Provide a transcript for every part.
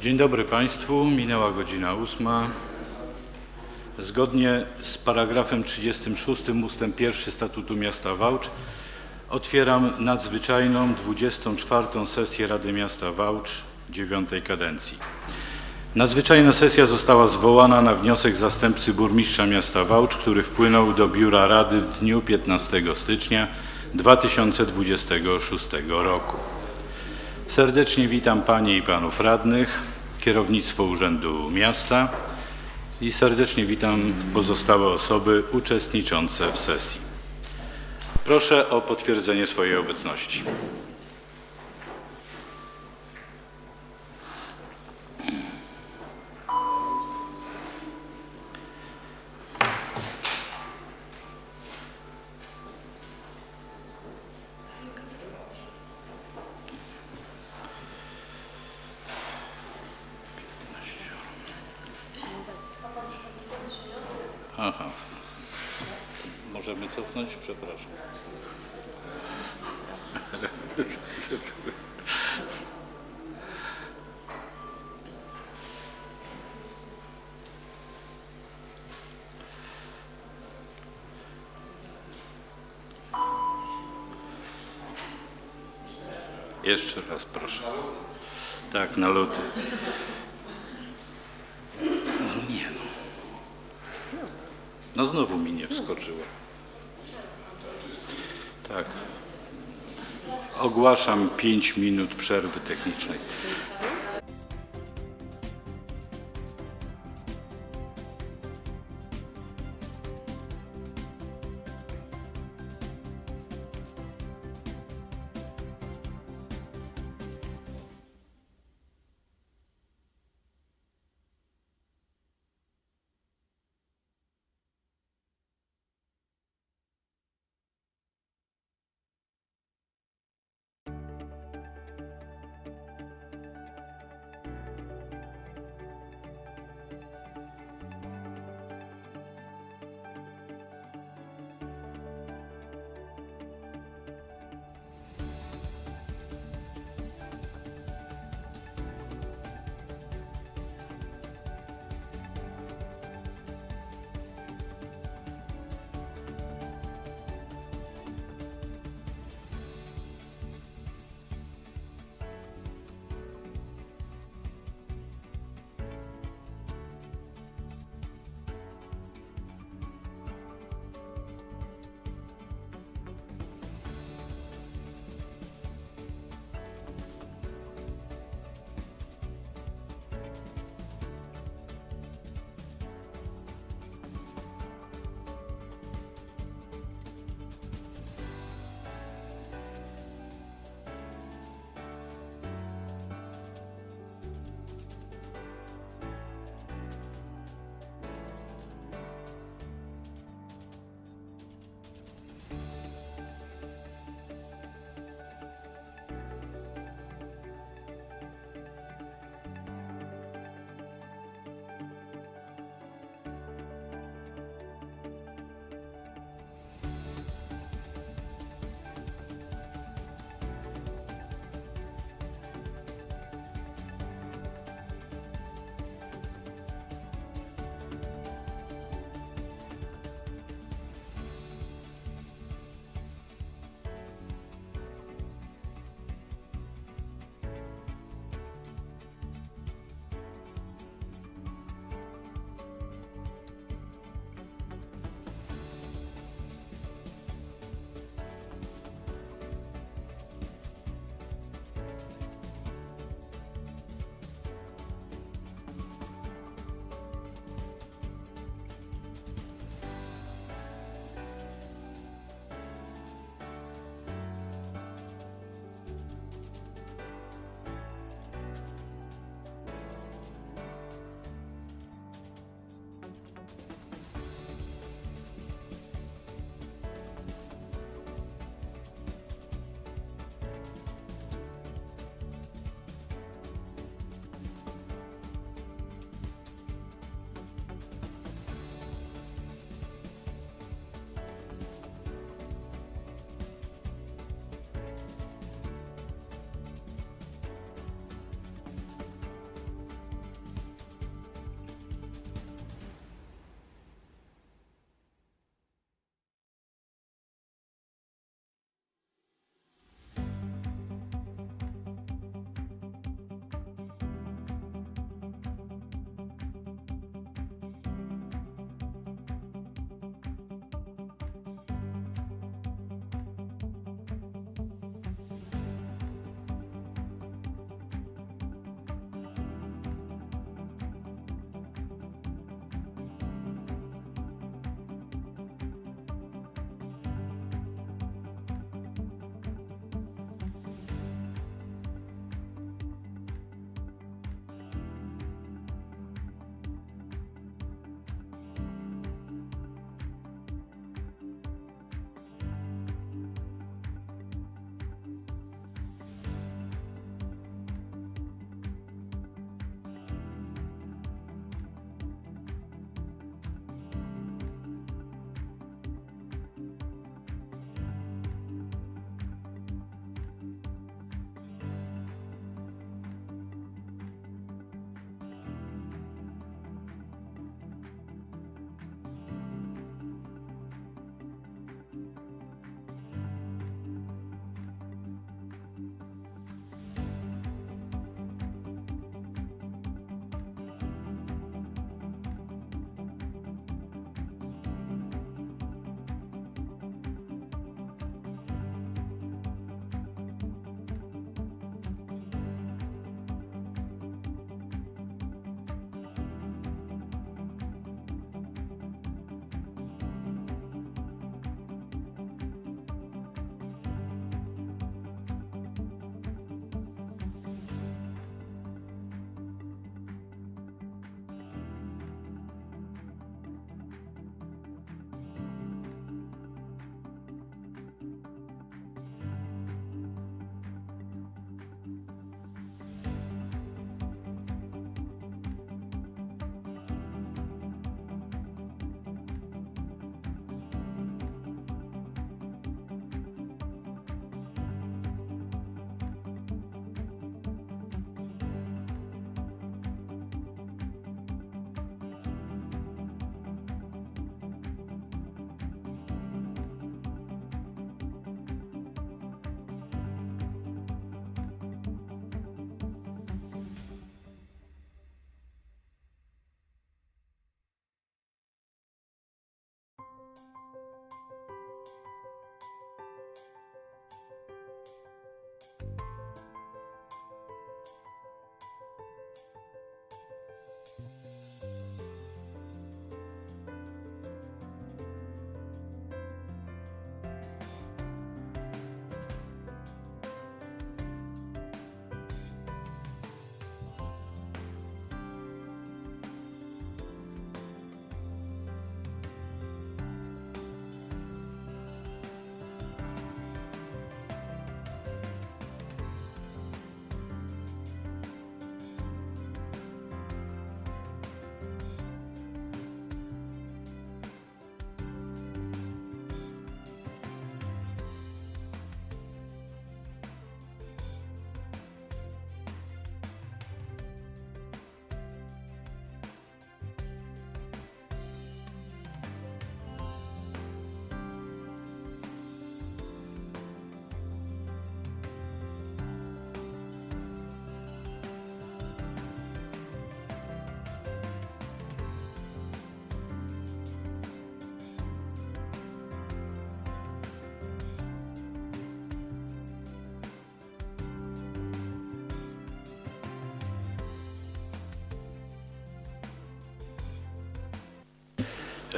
Dzień dobry Państwu. Minęła godzina ósma. Zgodnie z paragrafem 36 ust. 1 Statutu Miasta Wałcz otwieram nadzwyczajną 24. sesję Rady Miasta Wałcz dziewiątej kadencji. Nadzwyczajna sesja została zwołana na wniosek zastępcy burmistrza miasta Wałcz, który wpłynął do biura Rady w dniu 15 stycznia 2026 roku. Serdecznie witam Panie i Panów Radnych, kierownictwo Urzędu Miasta i serdecznie witam pozostałe osoby uczestniczące w sesji. Proszę o potwierdzenie swojej obecności. Aha. Możemy cofnąć? Przepraszam. Jeszcze raz proszę. Tak, na luty. Nie no. No znowu mi nie wskoczyło. Tak. Ogłaszam 5 minut przerwy technicznej.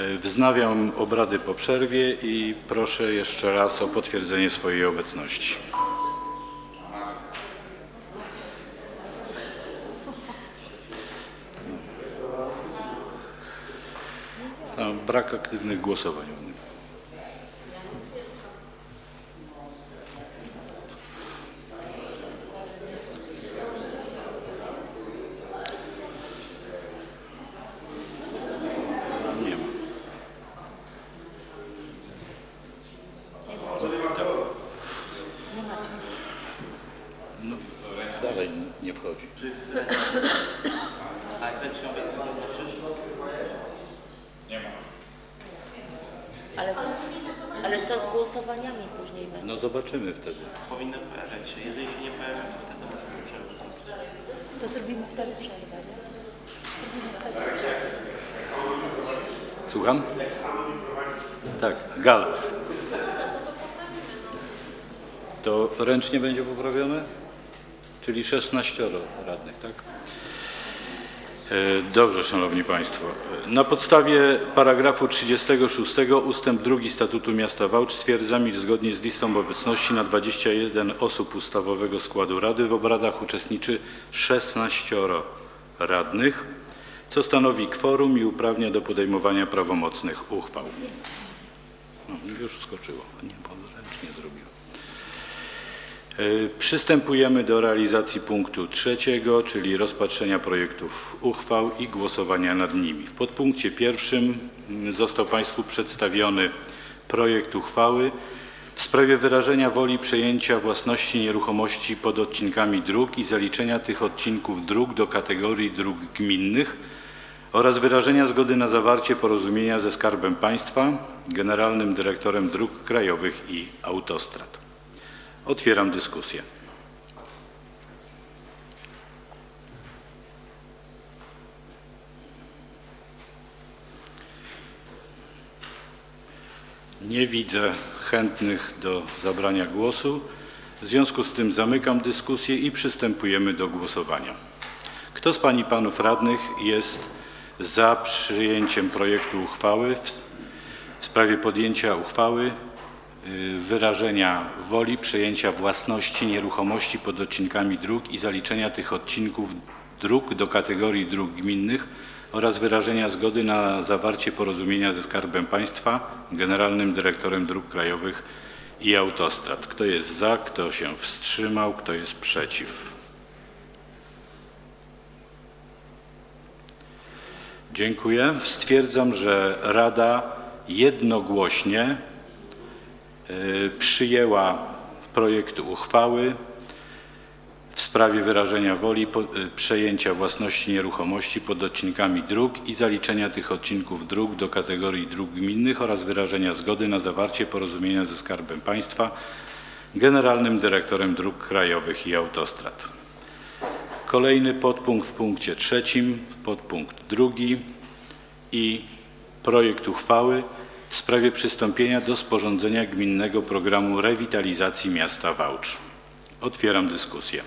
Wznawiam obrady po przerwie i proszę jeszcze raz o potwierdzenie swojej obecności. A, Brak aktywnych głosowań. Nie ma. Nie macie. No, dalej nie wchodzi. Ale, ale co z głosowaniami później będzie? No zobaczymy wtedy. powinny pojawiać się. Jeżeli się nie pojawią, to wtedy musimy przerwać. To zrobimy wtedy przerwę, nie? Zrobimy wtedy przerwę. Słucham? Tak, Gal. To ręcznie będzie poprawione? Czyli 16 radnych, tak? E, Dobrze, Szanowni Państwo. E, Na podstawie paragrafu 36 ustęp 2 Statutu Miasta Wałcz stwierdzam, iż zgodnie z listą obecności na 21 osób ustawowego składu Rady w obradach uczestniczy 16 radnych, co stanowi kworum i uprawnia do podejmowania prawomocnych uchwał. No, już skoczyło. Nie, bo ręcznie zrobiłem. E, Przystępujemy do realizacji punktu trzeciego, czyli rozpatrzenia projektów uchwał i głosowania nad nimi. W podpunkcie pierwszym mm, został Państwu przedstawiony projekt uchwały w sprawie wyrażenia woli przejęcia własności nieruchomości pod odcinkami dróg i zaliczenia tych odcinków dróg do kategorii dróg gminnych oraz wyrażenia zgody na zawarcie porozumienia ze Skarbem Państwa, Generalnym Dyrektorem Dróg Krajowych i Autostrad. Otwieram dyskusję. Nie widzę chętnych do zabrania głosu. W związku z tym zamykam dyskusję i przystępujemy do głosowania. Kto z Pań i Panów Radnych jest za przyjęciem projektu uchwały w, sprawie podjęcia uchwały wyrażenia woli przejęcia własności nieruchomości pod odcinkami dróg i zaliczenia tych odcinków dróg do kategorii dróg gminnych oraz wyrażenia zgody na zawarcie porozumienia ze Skarbem Państwa, Generalnym Dyrektorem Dróg Krajowych i Autostrad. Kto jest za, kto się wstrzymał, kto jest przeciw? Dziękuję. Stwierdzam, że Rada jednogłośnie y, przyjęła projekt uchwały w sprawie wyrażenia woli y, przejęcia własności nieruchomości pod odcinkami dróg i zaliczenia tych odcinków dróg do kategorii dróg gminnych oraz wyrażenia zgody na zawarcie porozumienia ze Skarbem Państwa, Generalnym Dyrektorem Dróg Krajowych i Autostrad. Kolejny podpunkt w punkcie trzecim, podpunkt drugi i projekt uchwały w sprawie przystąpienia do sporządzenia gminnego programu rewitalizacji miasta Wałcz. Otwieram dyskusję.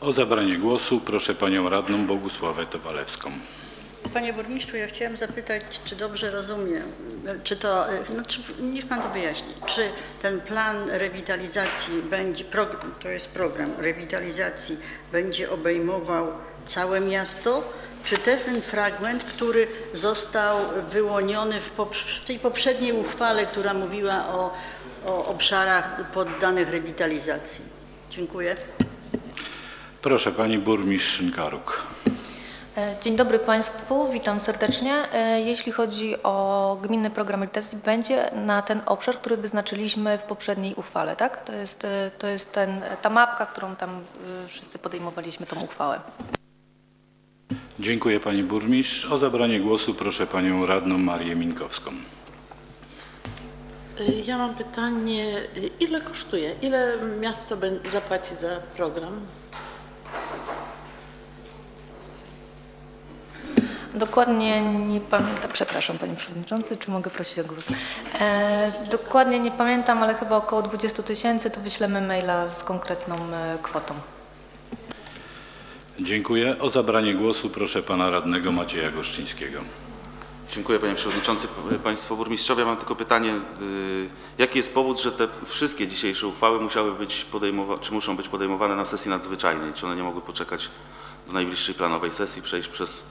O zabranie głosu proszę panią radną Bogusławę Towalewską. Panie burmistrzu, ja chciałam zapytać, czy dobrze rozumiem, czy to, no, czy, niech pan to wyjaśni, czy ten plan rewitalizacji będzie, to jest program rewitalizacji, będzie obejmował całe miasto, czy ten fragment, który został wyłoniony w, pop- w tej poprzedniej uchwale, która mówiła o, o obszarach poddanych rewitalizacji? Dziękuję. Proszę pani burmistrz Szynkaruk. E, Dzień dobry Państwu, witam serdecznie. E, Jeśli chodzi o gminny program rehabilitacji, będzie na ten obszar, który wyznaczyliśmy w poprzedniej uchwale, tak? To jest, e, to jest ten, ta mapka, którą tam wszyscy podejmowaliśmy tą uchwałę. Dziękuję pani burmistrz. O zabranie głosu proszę panią radną Marię Minkowską. Y, Ja mam pytanie, y, ile kosztuje? Ile miasto zapłaci za program? Dokładnie nie pamiętam, przepraszam Panie Przewodniczący, czy mogę prosić o głos? E, dokładnie nie pamiętam, ale chyba około 20 tysięcy, to wyślemy maila z konkretną e, kwotą. Dziękuję. O zabranie głosu proszę pana radnego Macieja Goszczyńskiego. Dziękuję panie przewodniczący. Państwo burmistrzowie, mam tylko pytanie, y, jaki jest powód, że te wszystkie dzisiejsze uchwały musiały być podejmowane, czy muszą być podejmowane na sesji nadzwyczajnej? Czy one nie mogły poczekać do najbliższej planowej sesji, przejść przez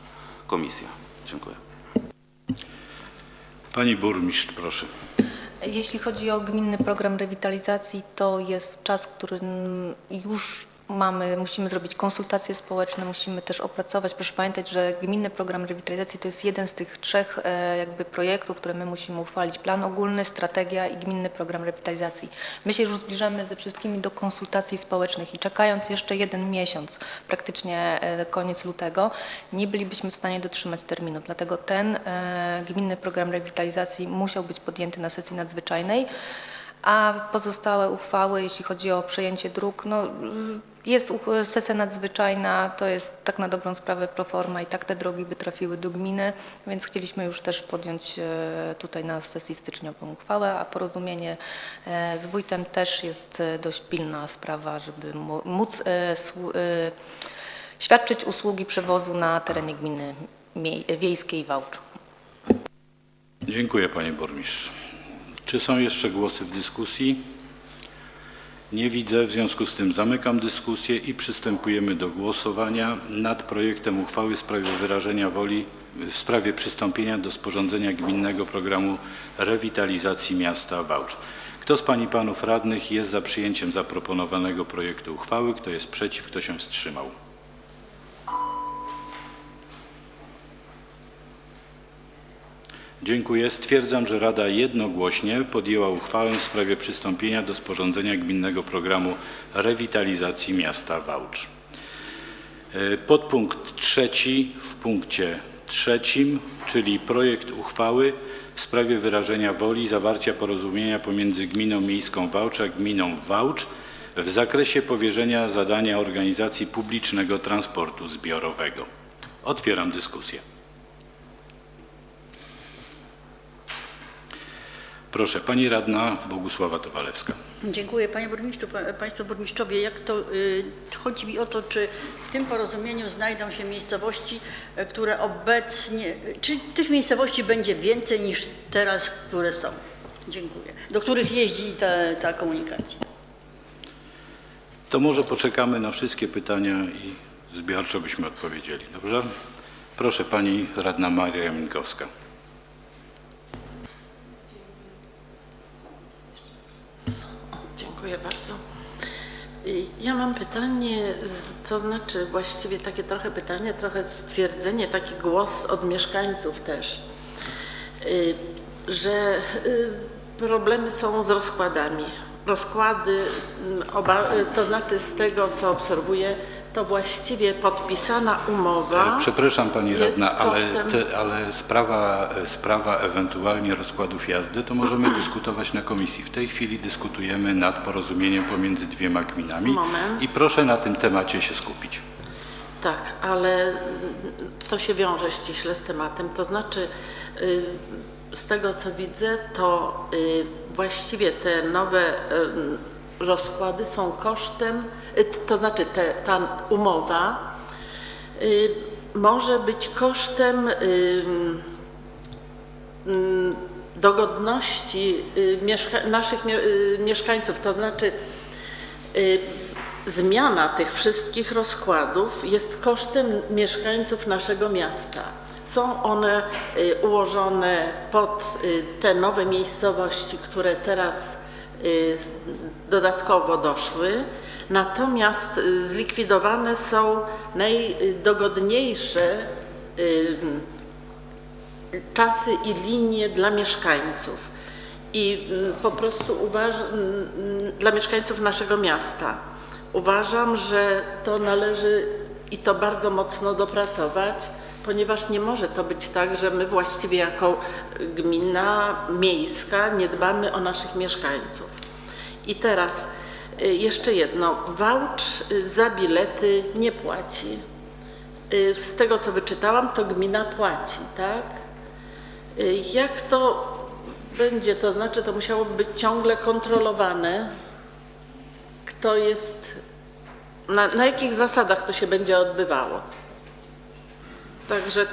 komisję? Dziękuję. Pani burmistrz, proszę. Jeśli chodzi o gminny program rewitalizacji, to jest czas, który już mamy, musimy zrobić konsultacje społeczne, musimy też opracować. Proszę pamiętać, że gminny program rewitalizacji to jest jeden z tych trzech e, jakby projektów, które my musimy uchwalić. Plan ogólny, strategia i gminny program rewitalizacji. My się już zbliżamy ze wszystkimi do konsultacji społecznych i czekając jeszcze jeden miesiąc, praktycznie e, koniec lutego, nie bylibyśmy w stanie dotrzymać terminu. Dlatego ten e, gminny program rewitalizacji musiał być podjęty na sesji nadzwyczajnej. A pozostałe uchwały, jeśli chodzi o przejęcie dróg, no, jest sesja nadzwyczajna, to jest tak na dobrą sprawę proforma i tak te drogi by trafiły do gminy, więc chcieliśmy już też podjąć e, tutaj na sesji styczniową uchwałę, a porozumienie e, z wójtem też jest e, dość pilna sprawa, żeby móc świadczyć usługi przewozu na terenie gminy wiejskiej Wałcz. Dziękuję panie burmistrz. Czy są jeszcze głosy w dyskusji? Nie widzę, w związku z tym zamykam dyskusję i przystępujemy do głosowania nad projektem uchwały w sprawie wyrażenia woli w sprawie przystąpienia do sporządzenia gminnego programu rewitalizacji miasta Wałcz. Kto z pań i panów radnych jest za przyjęciem zaproponowanego projektu uchwały? Kto jest przeciw? Kto się wstrzymał? Dziękuję. Stwierdzam, że Rada jednogłośnie podjęła uchwałę w sprawie przystąpienia do sporządzenia gminnego programu rewitalizacji miasta Wałcz. E, Podpunkt trzeci w punkcie trzecim, czyli projekt uchwały w sprawie wyrażenia woli zawarcia porozumienia pomiędzy Gminą Miejską Wałcz a Gminą Wałcz w zakresie powierzenia zadania organizacji publicznego transportu zbiorowego. Otwieram dyskusję. Proszę, pani radna Bogusława Towalewska. Dziękuję Panie Burmistrzu, pa- Państwo Burmistrzowie. Jak to, y, chodzi mi o to, czy w tym porozumieniu znajdą się miejscowości, e, które obecnie, czy tych miejscowości będzie więcej niż teraz, które są? Dziękuję. Do których jeździ ta, ta komunikacja. To może poczekamy na wszystkie pytania i zbiorczo byśmy odpowiedzieli, dobrze? Proszę, pani radna Maria Minkowska. Ja mam pytanie, to znaczy właściwie takie trochę pytanie, trochę stwierdzenie, taki głos od mieszkańców też, y, że y, problemy są z rozkładami. Rozkłady, mm, y, to znaczy z tego, co obserwuję, to właściwie podpisana umowa. E, Przepraszam pani jest radna, ale, kosztem- te, ale sprawa, e, sprawa ewentualnie rozkładów jazdy to możemy dyskutować na komisji. W tej chwili dyskutujemy nad porozumieniem pomiędzy dwiema gminami Moment. i proszę na tym temacie się skupić. Tak, ale mm, to się wiąże ściśle z tematem. To znaczy, y, z tego co widzę, to y, właściwie te nowe y, rozkłady są kosztem, y, to znaczy te, ta umowa y, może być kosztem y, mm, dogodności naszych mie- mieszkańców, to znaczy zmiana tych wszystkich rozkładów jest kosztem mieszkańców naszego miasta. Są one ułożone pod te nowe miejscowości, które teraz dodatkowo doszły, natomiast y, zlikwidowane są najdogodniejsze y, czasy i linie dla mieszkańców. I mm, po prostu uważam, dla mieszkańców naszego miasta. Uważam, że to należy i to bardzo mocno dopracować, ponieważ nie może to być tak, że my właściwie jako gmina miejska nie dbamy o naszych mieszkańców. I teraz y, jeszcze jedno. Wałcz y, za bilety nie płaci. Y, Z tego co wyczytałam, to gmina płaci, tak? Jak to będzie? To znaczy, to musiałoby być ciągle kontrolowane, kto jest na, na jakich zasadach to się będzie odbywało. Także.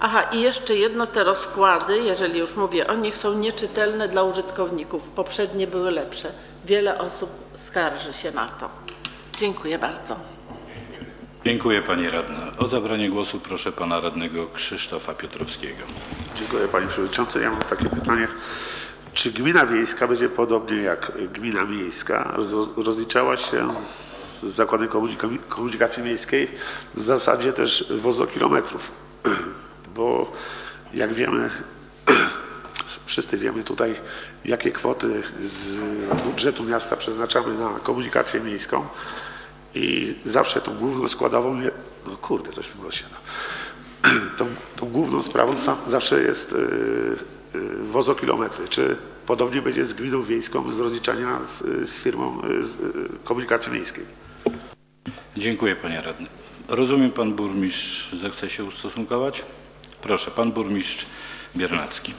Aha, i jeszcze jedno, te rozkłady, jeżeli już mówię o nich, są nieczytelne dla użytkowników. Poprzednie były lepsze. Wiele osób skarży się na to. Dziękuję bardzo. Dziękuję Pani Radna. O zabranie głosu proszę Pana Radnego Krzysztofa Piotrowskiego. Dziękuję Panie Przewodniczący. Ja mam takie pytanie. Czy gmina wiejska będzie podobnie jak gmina miejska roz- rozliczała się z Zakładem Komunika- Komunikacji Miejskiej w zasadzie też wozokilometrów? Bo jak wiemy, wszyscy wiemy tutaj, jakie kwoty z budżetu miasta przeznaczamy na komunikację miejską i zawsze tą główną składową, no kurde, coś mi się tą, tą główną sprawą zawsze jest y, y, wozokilometry. Czy podobnie będzie z gminą wiejską z rozliczania z, z firmą y, z, y, komunikacji miejskiej? Dziękuję Panie Radny. Rozumiem Pan Burmistrz zechce się ustosunkować? Proszę, Pan Burmistrz Biernacki.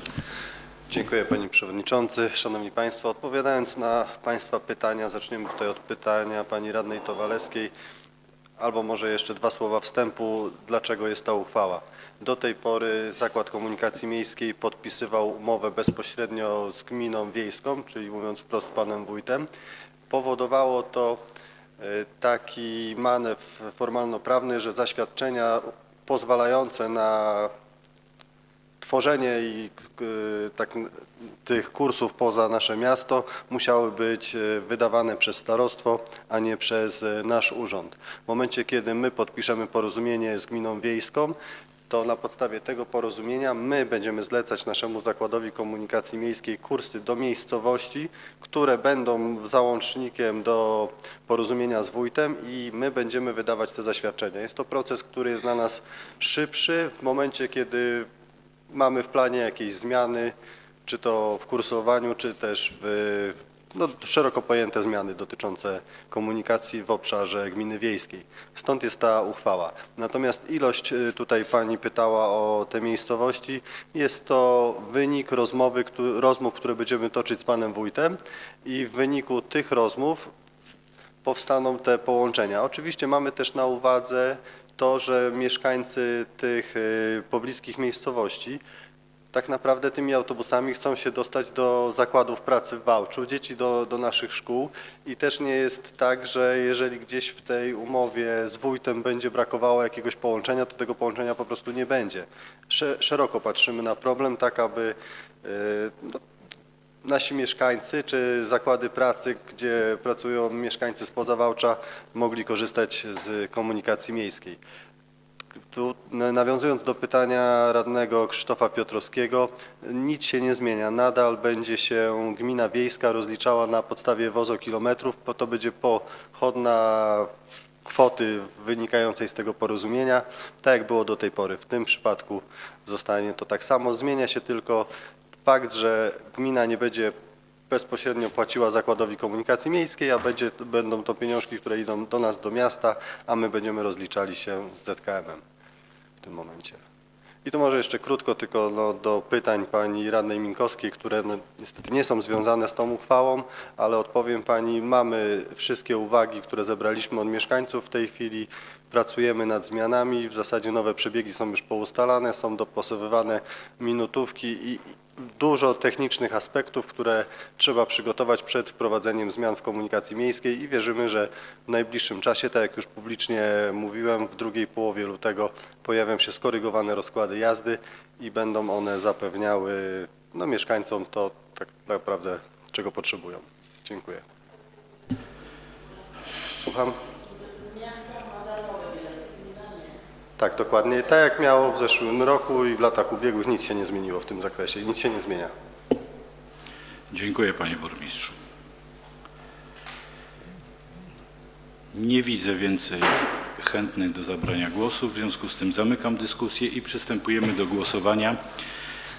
Dziękuję Panie Przewodniczący. Szanowni Państwo, odpowiadając na Państwa pytania, zaczniemy tutaj od pytania Pani Radnej Towalewskiej, albo może jeszcze dwa słowa wstępu, dlaczego jest ta uchwała. Do tej pory Zakład Komunikacji Miejskiej podpisywał umowę bezpośrednio z gminą wiejską, czyli mówiąc wprost z Panem Wójtem. Powodowało to taki manewr formalno-prawny, że zaświadczenia pozwalające na tworzenie i y, tak, tych kursów poza nasze miasto musiały być y, wydawane przez starostwo, a nie przez nasz urząd. W momencie, kiedy my podpiszemy porozumienie z gminą wiejską, to na podstawie tego porozumienia my będziemy zlecać naszemu Zakładowi Komunikacji Miejskiej kursy do miejscowości, które będą załącznikiem do porozumienia z wójtem i my będziemy wydawać te zaświadczenia. Jest to proces, który jest dla nas szybszy w momencie, kiedy mamy w planie jakieś zmiany, czy to w kursowaniu, czy też w no, szeroko pojęte zmiany dotyczące komunikacji w obszarze gminy wiejskiej. Stąd jest ta uchwała. Natomiast ilość, y, tutaj Pani pytała o te miejscowości, jest to wynik rozmowy, rozmów, które będziemy toczyć z Panem Wójtem i w wyniku tych rozmów powstaną te połączenia. Oczywiście mamy też na uwadze to, że mieszkańcy tych y, pobliskich miejscowości tak naprawdę tymi autobusami chcą się dostać do zakładów pracy w Wałczu, dzieci do, do naszych szkół i też nie jest tak, że jeżeli gdzieś w tej umowie z wójtem będzie brakowało jakiegoś połączenia, to tego połączenia po prostu nie będzie. Sze- Szeroko patrzymy na problem, tak aby y, no, nasi mieszkańcy czy zakłady pracy, gdzie pracują mieszkańcy spoza Wałcza, mogli korzystać z komunikacji miejskiej. Tu nawiązując do pytania radnego Krzysztofa Piotrowskiego, nic się nie zmienia. Nadal będzie się gmina wiejska rozliczała na podstawie wozokilometrów, bo to będzie pochodna kwoty wynikającej z tego porozumienia, tak jak było do tej pory. W tym przypadku zostanie to tak samo. Zmienia się tylko fakt, że gmina nie będzie bezpośrednio płaciła Zakładowi Komunikacji Miejskiej, a będzie, będą to pieniążki, które idą do nas, do miasta, a my będziemy rozliczali się z ZKM-em w tym momencie. I to może jeszcze krótko tylko no, do pytań pani radnej Minkowskiej, które no, niestety nie są związane z tą uchwałą, ale odpowiem pani, mamy wszystkie uwagi, które zebraliśmy od mieszkańców w tej chwili, pracujemy nad zmianami, w zasadzie nowe przebiegi są już poustalane, są dopasowywane minutówki i dużo technicznych aspektów, które trzeba przygotować przed wprowadzeniem zmian w komunikacji miejskiej i wierzymy, że w najbliższym czasie, tak jak już publicznie mówiłem, w drugiej połowie lutego pojawią się skorygowane rozkłady jazdy i będą one zapewniały no, mieszkańcom to tak naprawdę, czego potrzebują. Dziękuję. Słucham? Tak, dokładnie. Tak jak miało w zeszłym roku i w latach ubiegłych nic się nie zmieniło w tym zakresie i nic się nie zmienia. Dziękuję Panie Burmistrzu. Nie widzę więcej chętnych do zabrania głosu, w związku z tym zamykam dyskusję i przystępujemy do głosowania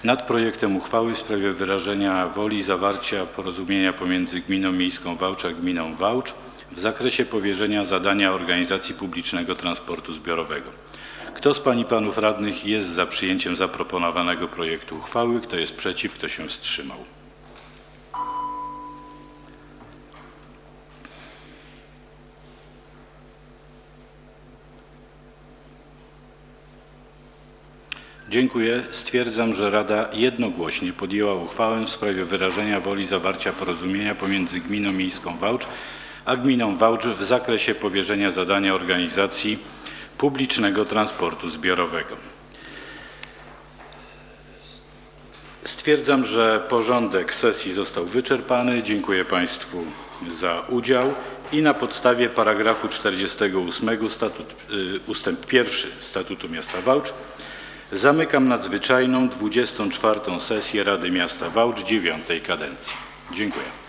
nad projektem uchwały w sprawie wyrażenia woli zawarcia porozumienia pomiędzy Gminą Miejską Wałcz a Gminą Wałcz w zakresie powierzenia zadania organizacji publicznego transportu zbiorowego. Kto z pani panów radnych jest za przyjęciem zaproponowanego projektu uchwały? Kto jest przeciw? Kto się wstrzymał? Dziękuję. Stwierdzam, że Rada jednogłośnie podjęła uchwałę w sprawie wyrażenia woli zawarcia porozumienia pomiędzy Gminą Miejską Wałcz a Gminą Wałcz w zakresie powierzenia zadania organizacji publicznego transportu zbiorowego. Stwierdzam, że porządek sesji został wyczerpany. Dziękuję Państwu za udział i na podstawie paragrafu 48 statut, y, ustęp 1 Statutu Miasta Wałcz zamykam nadzwyczajną 24. sesję Rady Miasta Wałcz 9 kadencji. Dziękuję.